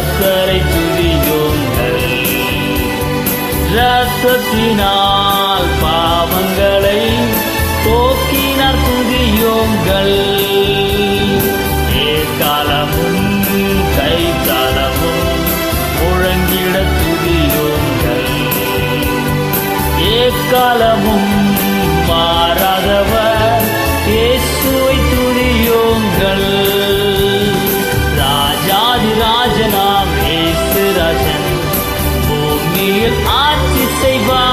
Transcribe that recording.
கத்தரை துதியுங்கள். ரத்தத்தினால் பாவங்களை போக்கினார் துதியுங்கள். ஏற்காலமும் கைத்தாளமும் முழங்கிட துதியுங்கள். ஏற்காலமும் மா பூமியில் ஆட்சி செய்வார்.